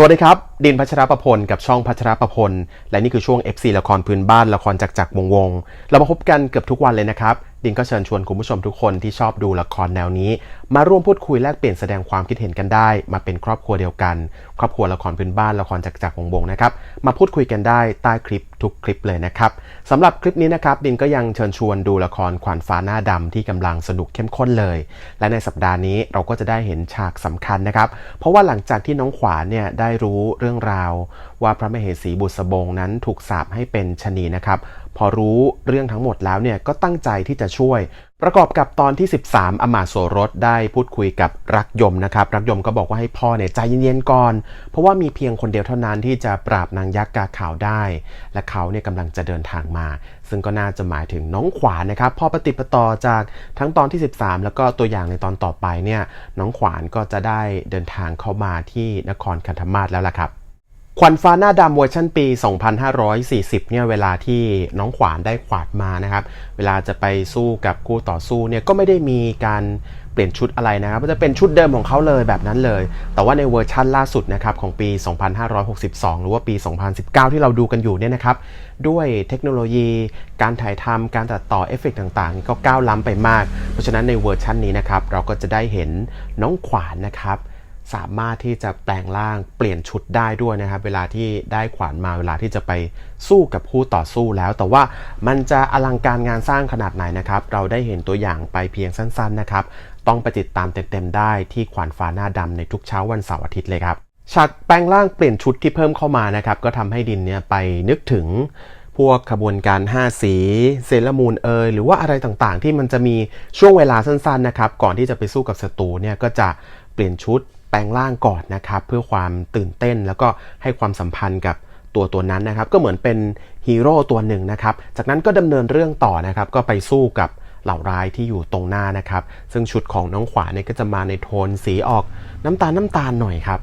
สวัสดีครับ ดินพัชรประพลกับช่องพัชรประพล และนี่คือช่วง FC ละครพื้นบ้านละครจักจักวงวง เรามาพบกันเกือบทุกวันเลยนะครับ ดินก็เชิญชวนคุณผู้ชมทุกคนที่ชอบดูละครแนวนี้ มาร่วมพูดคุยแลกเปลี่ยนแสดงความคิดเห็นกันได้ มาเป็นครอบครัวเดียวกัน ครอบครัวละครพื้นบ้านละครจักจักวงวงนะครับ มาพูดคุยกันได้ใต้คลิปทุกคลิปเลยนะครับสำหรับคลิปนี้นะครับดินก็ยังเชิญชวนดูละครขวานฟ้าหน้าดำที่กำลังสนุกเข้มข้นเลย และในสัปดาห์นี้เราก็จะได้เห็นฉากสำคัญนะครับเพราะว่าหลังจากที่น้องขวานเนี่ยได้รู้เรื่องราว ว่าพระมเหสีบุษบงนั้นถูกสาปให้เป็นชะนีนะครับพอรู้เรื่องทั้งหมดแล้วเนี่ยก็ตั้งใจที่จะช่วย ประกอบกับตอนที่ 13อมาโสรสได้พูดคุยกับรักยมนะครับ รักยมก็บอกว่าให้พ่อเนี่ยใจเย็นๆก่อน เพราะว่ามีเพียงคนเดียวเท่านั้นที่จะปราบนางยักษ์กาขาวได้ และเขาเนี่ยกำลังจะเดินทางมา ซึ่งก็น่าจะหมายถึงน้องขวานนะครับพอปฏิปต่อจากทั้งตอนที่ 13 แล้วก็ตัวอย่างในตอนต่อไปเนี่ยน้องขวานก็จะได้เดินทางเข้ามาที่นครคันธมาศแล้วล่ะครับ ขวัญฟ้าหน้าดำเวอร์ชันปี 2540 เนี่ยเวลาที่น้องขวานได้ขวาดมานะครับ เวลาจะไปสู้กับคู่ต่อสู้เนี่ยก็ไม่ได้มีการเปลี่ยนชุดอะไรนะครับจะเป็นชุดเดิมของเขาเลยแบบนั้นเลย แต่ว่าในเวอร์ชั่นล่าสุดนะครับของปี 2562 หรือว่าปี 2019 ที่เราดูกันอยู่เนี่ยนะครับ ด้วยเทคโนโลยี การถ่ายทำการตัดต่อเอฟเฟกต์ต่างๆ ก็ก้าวล้ำไปมาก เพราะฉะนั้นในเวอร์ชันนี้นะครับเราก็จะได้เห็นน้องขวานนะครับ สามารถที่จะแปลงร่างเปลี่ยนชุดได้ด้วยนะครับ เวลาที่ได้ขวานมาเวลาที่จะไปสู้กับคู่ต่อสู้แล้ว แต่ว่ามันจะอลังการงานสร้างขนาดไหนนะครับ เราได้เห็นตัวอย่างไปเพียงสั้นๆนะครับ ต้องไปติดตามเต็มๆได้ที่ขวานฟ้าหน้าดำในทุกเช้าวันเสาร์อาทิตย์เลยครับฉากแปลงร่างเปลี่ยนชุดที่เพิ่มเข้ามานะครับ ก็ทำให้ดินเนี่ยไปนึกถึงพวกขบวนการ 5 สีเซเลอรามูนเอยหรือว่าอะไรต่างๆ ที่มันจะมีช่วงเวลาสั้นๆนะครับ ก่อนที่จะไปสู้กับศัตรูเนี่ยก็จะเปลี่ยนชุด แปลงร่างก่อนนะครับ เพื่อความตื่นเต้นแล้วก็ให้ความสัมพันธ์กับตัวตัวนั้นนะครับ ก็เหมือนเป็นฮีโร่ตัวหนึ่งนะครับ จากนั้นก็ดำเนินเรื่องต่อนะครับ ก็ไปสู้กับเหล่าร้ายที่อยู่ตรงหน้านะครับ ซึ่งชุดของน้องขวานเนี่ยก็จะมาในโทนสีออกน้ำตาลน้ำตาลหน่อยครับ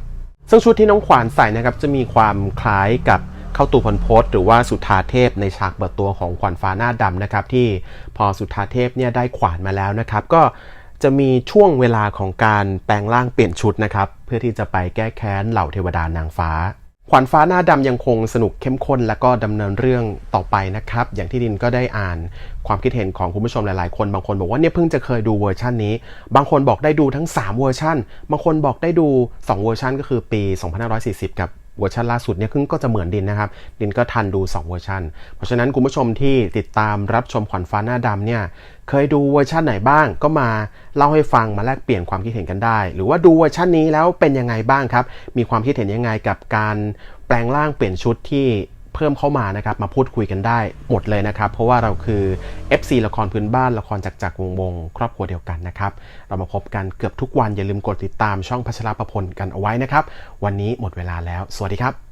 ซึ่งชุดที่น้องขวานใส่นะครับจะมีความคล้ายกับเข้าตูพลพศหรือว่าสุธาเทพในฉากเปิดตัวของขวัญฟ้าหน้าดำนะครับที่พอสุธาเทพเนี่ยได้ขวานมาแล้วนะครับ ก็ จะมีช่วงเวลาของการแปลงร่างเปลี่ยนชุดนะครับ เพื่อที่จะไปแก้แค้นเหล่าเทวดานางฟ้า ขวัญฟ้าหน้าดำยังคงสนุกเข้มข้น และก็ดำเนินเรื่องต่อไปนะครับ อย่างที่ดินก็ได้อ่านความคิดเห็นของคุณผู้ชมหลายๆ คนบางคนบอกว่าเนี่ยเพิ่งจะเคยดูเวอร์ชันนี้ บางคนบอกได้ดูทั้ง 3 เวอร์ชันบางคนบอกได้ดู 2 เวอร์ชันก็คือปี 2540 กับ เวอร์ชันล่าสุดเนี่ยก็จะเหมือนดินนะครับ ดินก็ทันดู 2 เวอร์ชัน เพราะฉะนั้นคุณผู้ชมที่ติดตามรับชมขวัญฟ้าหน้าดำเนี่ยเคยดูเวอร์ชันไหนบ้าง ก็มาเล่าให้ฟังมาแลกเปลี่ยนความคิดเห็นกันได้ หรือว่าดูเวอร์ชันนี้แล้วเป็นยังไงบ้างครับ มีความคิดเห็นยังไงกับการแปลงร่างเปลี่ยนชุดที่ เพิ่มเข้ามานะครับมาพูดคุยกันได้หมดเลยนะครับ เพราะว่าเราคือ FC ละครพื้นบ้านละครจากจากวงวงครอบครัวเดียวกันนะครับ เรามาพบกันเกือบทุกวันอย่าลืมกดติดตามช่องพัชรประพลกันเอาไว้นะครับ วันนี้หมดเวลาแล้ว สวัสดีครับ